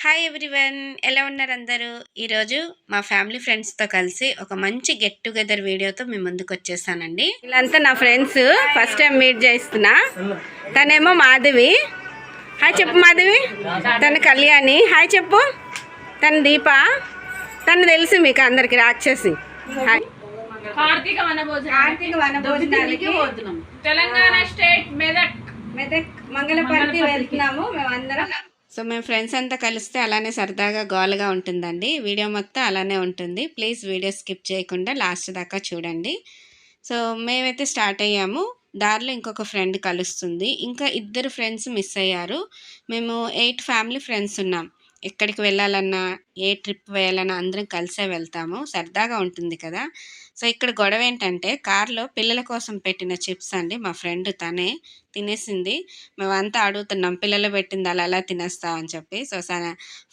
Hi everyone ఎలా ఉన్నారు అందరూ? ఈరోజు మా ఫ్యామిలీ ఫ్రెండ్స్తో కలిసి ఒక మంచి గెట్ టుగెదర్ వీడియోతో మేము ముందుకు వచ్చేసానండి. వీళ్ళంతా నా ఫ్రెండ్స్. ఫస్ట్ టైం మీట్ చేస్తున్నా. తనేమో మాధవి. హాయ్ చెప్పు మాధవి. తను కళ్యాణి. హాయ్ చెప్పు. తను దీప. తను తెలుసు మీకు అందరికి రాక్షసి. Hi Karthika Telangana state Medak. Medak Mangalaparthi వెళ్తున్నాము. మేమందరం సో మేము ఫ్రెండ్స్ అంతా కలిస్తే అలానే సరదాగా గోల్గా ఉంటుందండి. వీడియో మొత్తం అలానే ఉంటుంది. ప్లీజ్ వీడియో స్కిప్ చేయకుండా లాస్ట్ దాకా చూడండి. సో మేమైతే స్టార్ట్ అయ్యాము. దారిలో ఇంకొక ఫ్రెండ్ కలుస్తుంది. ఇంకా ఇద్దరు ఫ్రెండ్స్ మిస్ అయ్యారు. మేము ఎయిట్ ఫ్యామిలీ ఫ్రెండ్స్ ఉన్నాం. ఎక్కడికి వెళ్ళాలన్నా ఏ ట్రిప్ వేయాలన్నా అందరం కలిసే వెళ్తాము. సరదాగా ఉంటుంది కదా! సో ఇక్కడ గొడవ ఏంటంటే కార్లో పిల్లల కోసం పెట్టిన చిప్స్ అండి మా ఫ్రెండ్ తనే తినేసింది. మేమంతా అడుగుతున్నాం పిల్లలు పెట్టింది అలా అలా తినేస్తాం అని చెప్పి. సో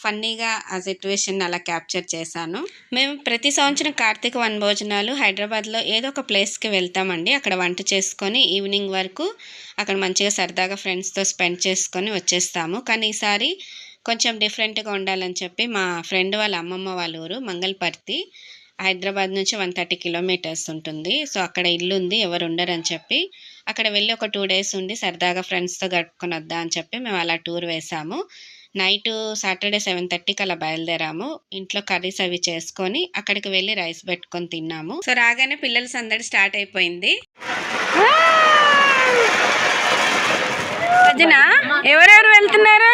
ఫన్నీగా ఆ సిచ్యువేషన్ అలా క్యాప్చర్ చేశాను. మేము ప్రతి సంవత్సరం కార్తీక వన్ భోజనాలు హైదరాబాద్లో ఏదో ఒక ప్లేస్కి వెళ్తామండి. అక్కడ వంట చేసుకొని ఈవినింగ్ వరకు అక్కడ మంచిగా సరదాగా ఫ్రెండ్స్తో స్పెండ్ చేసుకొని వచ్చేస్తాము. కానీ ఈసారి కొంచెం డిఫరెంట్గా ఉండాలని చెప్పి మా ఫ్రెండ్ వాళ్ళ అమ్మమ్మ వాళ్ళ ఊరు మంగళపర్తి హైదరాబాద్ నుంచి వన్ థర్టీ కిలోమీటర్స్ ఉంటుంది. సో అక్కడ ఇల్లు ఉంది ఎవరు ఉండరని చెప్పి. అక్కడ వెళ్ళి ఒక టూ డేస్ ఉండి సరదాగా ఫ్రెండ్స్తో గడుపుకొని వద్దా అని చెప్పి మేము అలా టూర్ వేసాము. నైట్ సాటర్డే సెవెన్ థర్టీకి అలా బయలుదేరాము. ఇంట్లో కర్రీస్ అవి చేసుకొని అక్కడికి వెళ్ళి రైస్ పెట్టుకొని తిన్నాము. సో రాగానే పిల్లల సందడి స్టార్ట్ అయిపోయింది. ఎవరెవరు వెళ్తున్నారు?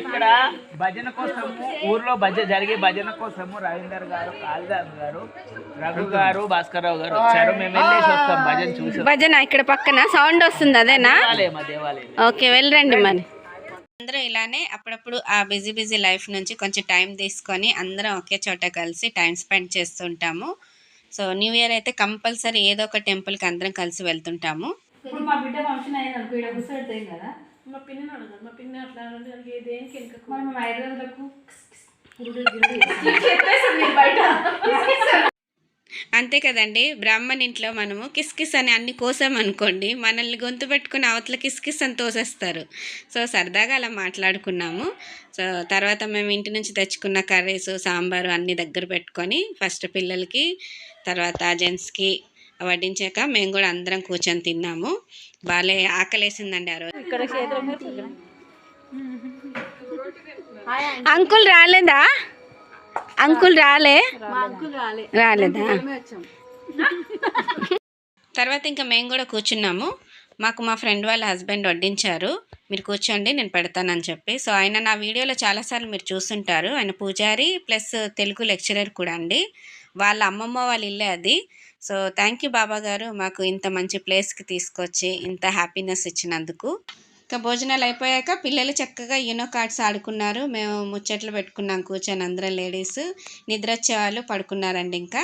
ఇక్కడ భజన కోసము ఊర్లో భజన జరిగే భజన కోసము రవీందర్ గారు కాళిదాస్ గారు రఘు గారు భాస్కర్రావు గారు వచ్చారు. మేము వెళ్ళేసి వస్తాం భజన చూసి భజన ఇక్కడ పక్కన సౌండ్ వస్తుంది అదేనా? దేవాలయం మా దేవాలయం. ఓకే వెళ్ళరండి మరి. అందరూ ఇలానే అప్పుడప్పుడు ఆ బిజీ బిజీ లైఫ్ నుంచి కొంచెం టైం తీసుకొని అందరం ఒకే చోట కలిసి టైం స్పెండ్ చేస్తుంటాము. సో న్యూ ఇయర్ అయితే కంపల్సరీ ఏదో ఒక టెంపుల్కి అందరం కలిసి వెళ్తుంటాము. ఇప్పుడు మా బిడ్డ ఫంక్షన్ అయింది అనుకో ఇక్కడ కదా? మా పిన్ని అడగదు మా పిన్ని అట్లా ఏ దేనికి మనం హైదరాబాద్కు బయట. అంతే కదండి. బ్రాహ్మణ్ ఇంట్లో మనము కిస్కిస్ అని అన్ని కోసాం అనుకోండి మనల్ని గొంతు పెట్టుకుని అవతల కిస్కిస్ అని తోసేస్తారు. సో సరదాగా అలా మాట్లాడుకున్నాము. సో తర్వాత మేము ఇంటి నుంచి తెచ్చుకున్న కర్రీస్ సాంబారు అన్ని దగ్గర పెట్టుకొని ఫస్ట్ పిల్లలకి తర్వాత జెంట్స్కి వడ్డించాక మేము కూడా అందరం కూర్చొని తిన్నాము. బాలే ఆకలేసిందండి ఆ రోజు. ఇక్కడ అంకుల్ రాలేదా? అంకుల్ రాలే? మా అంకుల్ రాలే. రాలేదా? తర్వాత ఇంకా మేము కూడా కూర్చున్నాము. మాకు మా ఫ్రెండ్ వాళ్ళ హస్బెండ్ వడ్డించారు. మీరు కూర్చోండి నేను పెడతానని చెప్పి. సో ఆయన నా వీడియోలో చాలాసార్లు మీరు చూస్తుంటారు. ఆయన పూజారి ప్లస్ తెలుగు లెక్చరర్ కూడా అండి. వాళ్ళ అమ్మమ్మ వాళ్ళ ఇల్లే అది. సో థ్యాంక్ యూ బాబా గారు మాకు ఇంత మంచి ప్లేస్కి తీసుకొచ్చి ఇంత హ్యాపీనెస్ ఇచ్చినందుకు. ఇంకా భోజనాలు అయిపోయాక పిల్లలు చక్కగా యూనో కార్డ్స్ ఆడుకున్నారు. మేము ముచ్చట్లు పెట్టుకున్నాం కూర్చొని అందరం లేడీస్. నిద్ర వచ్చేవాళ్ళు పడుకున్నారండి ఇంకా.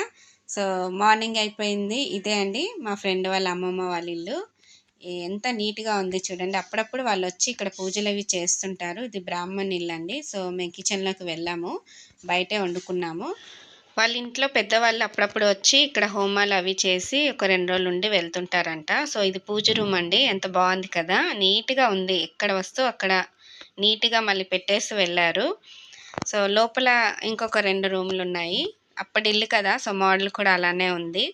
సో మార్నింగ్ అయిపోయింది. ఇదే అండి మా ఫ్రెండ్ వాళ్ళ అమ్మమ్మ వాళ్ళ ఇల్లు. ఎంత నీట్గా ఉంది చూడండి. అప్పుడప్పుడు వాళ్ళు వచ్చి ఇక్కడ పూజలు అవి చేస్తుంటారు. ఇది బ్రాహ్మణ్ ఇల్లు అండి సో మేము కిచెన్లోకి వెళ్ళాము. బయటే వండుకున్నాము. వాళ్ళ ఇంట్లో పెద్దవాళ్ళు అప్పుడప్పుడు వచ్చి ఇక్కడ హోమాలు అవి చేసి ఒక రెండు రోజులు ఉండి వెళ్తుంటారంట. సో ఇది పూజ రూమ్ అండి. ఎంత బాగుంది కదా. నీట్గా ఉంది. ఎక్కడ వస్తువు అక్కడ నీట్గా మళ్ళీ పెట్టేసి వెళ్ళారు. సో లోపల ఇంకొక రెండు రూములు ఉన్నాయి. అప్పటి ఇల్లు కదా. సో మోడల్ కూడా అలానే ఉంది.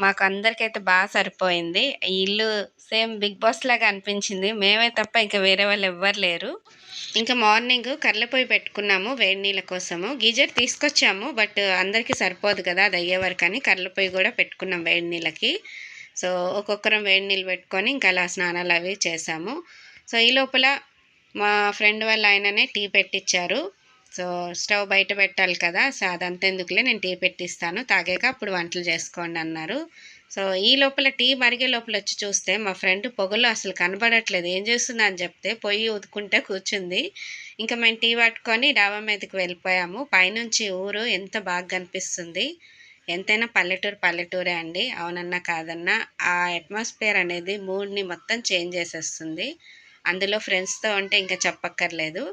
మాకు అందరికైతే బాగా సరిపోయింది. ఈ ఇల్లు సేమ్ బిగ్ బాస్ లాగా అనిపించింది. మేమే తప్ప ఇంకా వేరే వాళ్ళు ఎవ్వరు లేరు. ఇంకా మార్నింగ్ కర్ల పొయ్యి పెట్టుకున్నాము వేడి నీళ్ళ కోసము. గీజర్ తీసుకొచ్చాము బట్ అందరికీ సరిపోదు కదా అది అయ్యే వరకు అని కర్ల పొయ్యి కూడా పెట్టుకున్నాం వేడి నీళ్ళకి. సో ఒక్కొక్కరం వేడి నీళ్ళు పెట్టుకొని ఇంకా అలా స్నానాలు అవి చేసాము. సో ఈ లోపల మా ఫ్రెండ్ వాళ్ళ ఆయననే టీ పెట్టించారు సో స్టవ్ బయట పెట్టాలి కదా సో అదంతా ఎందుకులే నేను టీ పెట్టిస్తాను తాగాక అప్పుడు వంటలు చేసుకోండి అన్నారు. సో ఈ లోపల టీ మరిగే లోపల వచ్చి చూస్తే మా ఫ్రెండ్ పొగలో అసలు కనబడట్లేదు. ఏం చేస్తుందా అని చెప్తే పొయ్యి ఉదుకుంటే కూర్చుంది. ఇంకా మేము టీ పట్టుకొని డాబా మీదకి వెళ్ళిపోయాము. పైనుంచి ఊరు ఎంత బాగా కనిపిస్తుంది. ఎంతైనా పల్లెటూరు పల్లెటూరే అండి. అవునన్నా కాదన్నా ఆ అట్మాస్ఫియర్ అనేది మూడ్ని మొత్తం చేంజ్ చేసేస్తుంది. అందులో ఫ్రెండ్స్తో ఉంటే ఇంకా చెప్పక్కర్లేదు.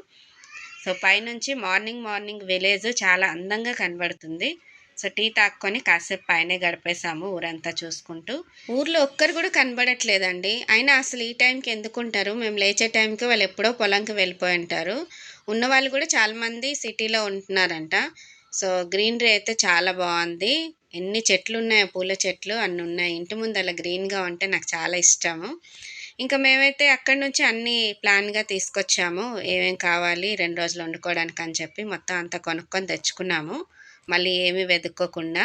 సో పైనుంచి మార్నింగ్ మార్నింగ్ విలేజ్ చాలా అందంగా కనబడుతుంది. సో టీ తాక్కొని కాసేపు పైనే గడిపేశాము ఊరంతా చూసుకుంటూ. ఊర్లో ఒక్కరు కూడా కనబడట్లేదండి. అయినా అసలు ఈ టైంకి ఎందుకుంటారు మేము లేచే టైంకి వాళ్ళు ఎప్పుడో పొలంకి వెళ్ళిపోయి ఉంటారు. ఉన్న వాళ్ళు కూడా చాలామంది సిటీలో ఉంటున్నారంట. సో గ్రీనరీ అయితే చాలా బాగుంది. ఎన్ని చెట్లు ఉన్నాయో పూల చెట్లు అన్ని ఉన్నాయి. ఇంటి ముందు అలా గ్రీన్గా ఉంటే నాకు చాలా ఇష్టము. ఇంకా మేమైతే అక్కడి నుంచి అన్ని ప్లాన్గా తీసుకొచ్చాము. ఏమేం కావాలి రెండు రోజులు వండుకోవడానికి అని చెప్పి మొత్తం అంతా కొనుక్కొని తెచ్చుకున్నాము. మళ్ళీ ఏమీ వెతుక్కోకుండా.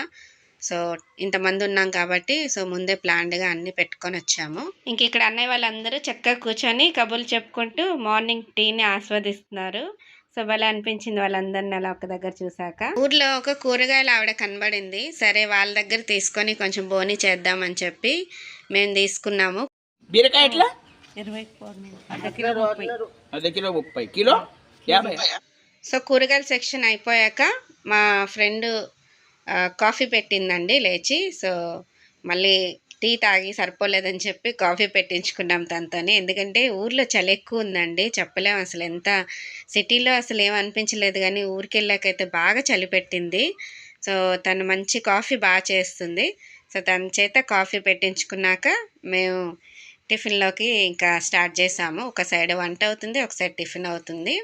సో ఇంతమంది ఉన్నాం కాబట్టి సో ముందే ప్లాన్డ్గా అన్ని పెట్టుకొని వచ్చాము. ఇంక ఇక్కడ అన్నయ్య వాళ్ళందరూ చక్కగా కూర్చొని కబుర్లు చెప్పుకుంటూ మార్నింగ్ టీని ఆస్వాదిస్తున్నారు. సో భలే అనిపించింది వాళ్ళందరిని అలా ఒక దగ్గర చూసాక ఊర్లో ఒక కూరగాయలు ఆవిడ కనబడింది. సరే వాళ్ళ దగ్గర తీసుకొని కొంచెం బోని చేద్దామని చెప్పి మేము తీసుకున్నాము. బీరకాయ ఎట్లా? ఇరవై కిలో ముప్పై. కిలో? యాభై. సో కూరగాయల సెక్షన్ అయిపోయాక మా ఫ్రెండ్ కాఫీ పెట్టిందండి లేచి. సో మళ్ళీ టీ తాగి సరిపోలేదని చెప్పి కాఫీ పెట్టించుకున్నాం తనతోని. ఎందుకంటే ఊర్లో చలి ఎక్కువ ఉందండి. చెప్పలేం అసలు ఎంత సిటీలో అసలు ఏం అనిపించలేదు కానీ ఊరికి వెళ్ళాకైతే బాగా చలి పెట్టింది. సో తను మంచి కాఫీ బాగా చేస్తుంది. సో తన చేత కాఫీ పెట్టించుకున్నాక మేము టిఫిన్లోకి ఇంకా స్టార్ట్ చేసాము. ఒక సైడ్ వంట అవుతుంది ఒక సైడ్ టిఫిన్ అవుతుంది.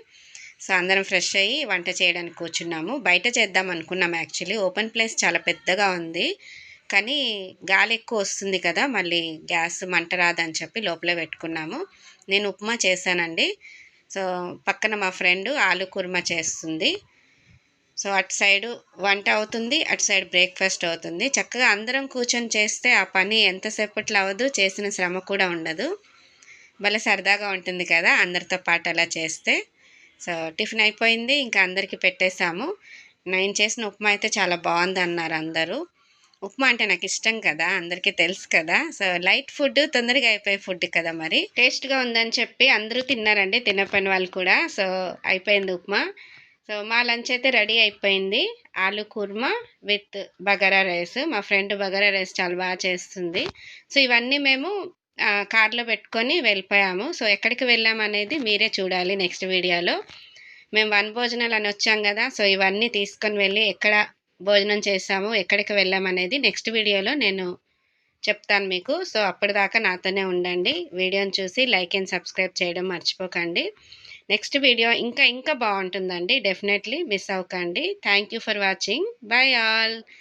సో అందరం ఫ్రెష్ అయ్యి వంట చేయడానికి కూర్చున్నాము. బయట చేద్దాం అనుకున్నాం యాక్చువల్లీ ఓపెన్ ప్లేస్ చాలా పెద్దగా ఉంది. కానీ గాలి ఎక్కువ వస్తుంది కదా మళ్ళీ గ్యాస్ మంట రాదని చెప్పి లోపలే పెట్టుకున్నాము. నేను ఉప్మా చేశానండి. సో పక్కన మా ఫ్రెండ్ ఆలు కుర్మా చేస్తుంది. సో అటు సైడు వంట అవుతుంది అటు సైడ్ బ్రేక్ఫాస్ట్ అవుతుంది. చక్కగా అందరం కూర్చొని చేస్తే ఆ పని ఎంతసేపట్లో అవ్వదు చేసిన శ్రమ కూడా ఉండదు. భలే సరదాగా ఉంటుంది కదా అందరితో పాటు అలా చేస్తే. సో టిఫిన్ అయిపోయింది ఇంకా అందరికీ పెట్టేశాము. నేను చేసిన ఉప్మా అయితే చాలా బాగుంది అన్నారు అందరూ. ఉప్మా అంటే నాకు ఇష్టం కదా అందరికీ తెలుసు కదా. సో లైట్ ఫుడ్ తొందరగా అయిపోయే ఫుడ్ కదా మరి. టేస్ట్గా ఉందని చెప్పి అందరూ తిన్నారండి తినపోయిన వాళ్ళు కూడా. సో అయిపోయింది ఉప్మా. సో మా లంచ్ అయితే రెడీ అయిపోయింది. Aloo kurma with bagara rice. మా ఫ్రెండ్ బగారా రైస్ చాలా బాగా చేస్తుంది. సో ఇవన్నీ మేము కార్లో పెట్టుకొని వెళ్ళిపోయాము. సో ఎక్కడికి వెళ్ళాము అనేది మీరే చూడాలి నెక్స్ట్ వీడియోలో. మేము వన్ భోజనాలు అని వచ్చాం కదా సో ఇవన్నీ తీసుకొని వెళ్ళి ఎక్కడ భోజనం చేసాము ఎక్కడికి వెళ్ళాము అనేది నెక్స్ట్ వీడియోలో నేను చెప్తాను మీకు. సో అప్పటిదాకా నాతోనే ఉండండి. వీడియోని చూసి లైక్ అండ్ సబ్స్క్రైబ్ చేయడం మర్చిపోకండి. నెక్స్ట్ వీడియో ఇంకా ఇంకా బాగుంటుందండి. డెఫినెట్లీ మిస్ అవ్వకండి. Thank you for watching. Bye all.